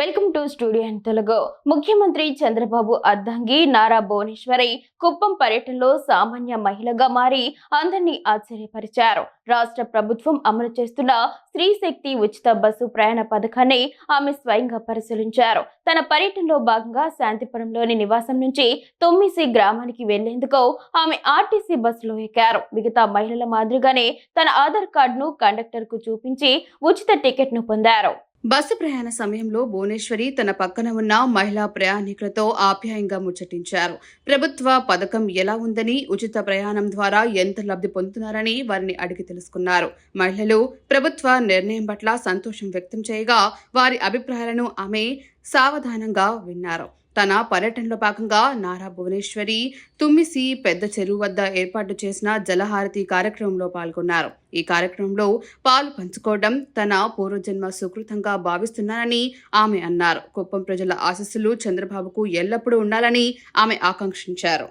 Welcome to studio Telugu ముఖ్యమంత్రి చంద్రబాబు అద్దంగి నారా భువనేశ్వరి కుప్పం పర్యటనలో సామాన్య మహిళగా మారి అందరినీ ఆశ్చర్యపరిచారు. రాష్ట్ర ప్రభుత్వం అమలు చేస్తున్న స్త్రీ శక్తి ఉచిత బస్సు ప్రయాణ పథకాన్ని ఆమె స్వయంగా పరిశీలించారు. తన పర్యటనలో భాగంగా శాంతిపురంలోని నివాసం నుంచి తొమ్మిసి గ్రామానికి వెళ్ళేందుకు ఆమె ఆర్టీసీ బస్సులో ఎక్కారు. మిగతా మహిళల మాదిరిగానే తన ఆధార్ కార్డును కండక్టర్కు చూపించి ఉచిత టికెట్ను పొందారు. బస్సు ప్రయాణ సమయంలో భువనేశ్వరి తన పక్కన ఉన్న మహిళా ప్రయాణికులతో ఆప్యాయంగా ముచ్చటించారు. ప్రభుత్వ పథకం ఎలా ఉందని ఉచిత ప్రయాణం ద్వారా ఎంత లబ్ధి పొందుతున్నారని వారిని అడిగి తెలుసుకున్నారు. మహిళలు ప్రభుత్వ నిర్ణయం పట్ల సంతోషం వ్యక్తం చేయగా వారి అభిప్రాయాలను ఆమె సావధానంగా విన్నారు. తన పర్యటనలో భాగంగా నారా భువనేశ్వరి తుమ్మిసి పెద్ద చెరువు వద్ద ఏర్పాటు చేసిన జలహారతి కార్యక్రమంలో పాల్గొన్నారు. ఈ కార్యక్రమంలో పాలు పంచుకోవడం తన పూర్వజన్మ సుకృతంగా భావిస్తున్నానని ఆమె అన్నారు. కుప్పం ప్రజల ఆశస్సులు చంద్రబాబుకు ఎల్లప్పుడూ ఉండాలని ఆమె ఆకాంక్షించారు.